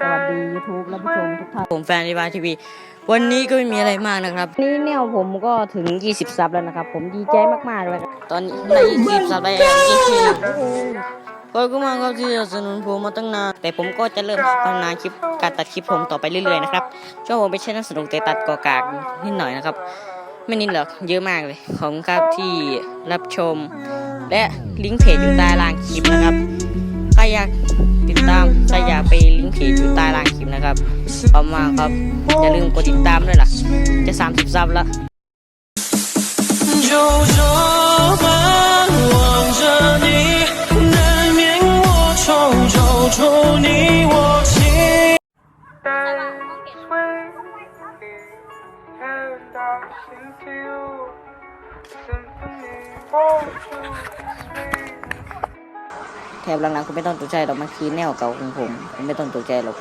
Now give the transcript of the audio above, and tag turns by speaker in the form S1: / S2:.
S1: สวัสดี YouTube และผู้ชมทุกท่าน
S2: ผมแฟนดีบาทีวี วันนี้ก็ไม่มีอะไรมากนะครับ
S1: นี่แนวผมก็ถึง 20 ซับแล้วนะครับ ผมดีใจมากๆเลยครับ
S2: ตอนนี้ในยี่สิบสัปดาห์แล้วยี่สิบขอบคุณมากครับที่สนับสนุนผมมาตั้งนาน แต่ผมก็จะเริ่มพัฒนาคลิปการตัดคลิปผมต่อไปเรื่อยๆนะครับช่วงผมไม่ใช่นักสนุกแต่ตัดกอกากนิดหน่อยนะครับ ไม่นิดหรอกเยอะมากเลย ขอบคุณครับที่รับชม และลิงก์เพจอยู่ใต้ล่างคลิปนะครับ ใครอยากติดตาม ใคอยู่ใต้ล่างคลิปนะครับขอบมากครับ อย่าลืมกดติดตามด้วยล่ะ จะ 30 ซับแล้ว แถบหลังๆคุณไม่ต้องตกใจหรอกมันคือแนวเก่าของผมคุณไม่ต้องตกใจหรอก